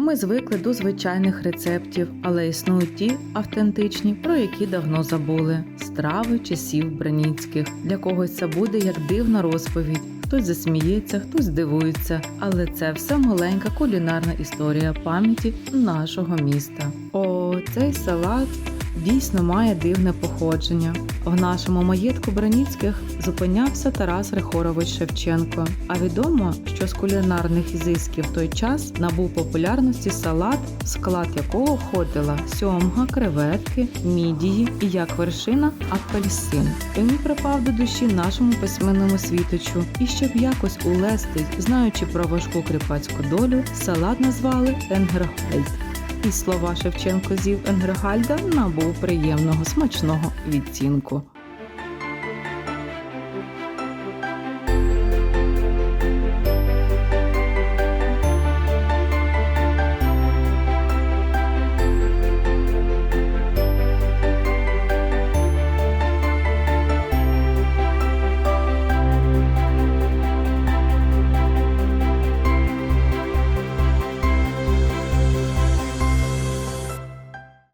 Ми звикли до звичайних рецептів, але існують ті автентичні, про які давно забули. Страви часів браніцьких. Для когось це буде як дивна розповідь. Хтось засміється, хтось дивується, але це все маленька кулінарна історія пам'яті нашого міста. О, цей салат дійсно має дивне походження. В нашому маєтку Браніцьких зупинявся Тарас Григорович Шевченко. А відомо, що з кулінарних ізисків в той час набув популярності салат, в склад якого входила сьомга, креветки, мідії і як вершина апельсин. Він припав до душі нашому письменному світочу, і щоб якось улести, знаючи про важку кріпацьку долю, салат назвали Енгергольд. І слова Шевченко зів Енгергальда набув приємного смачного відцінку.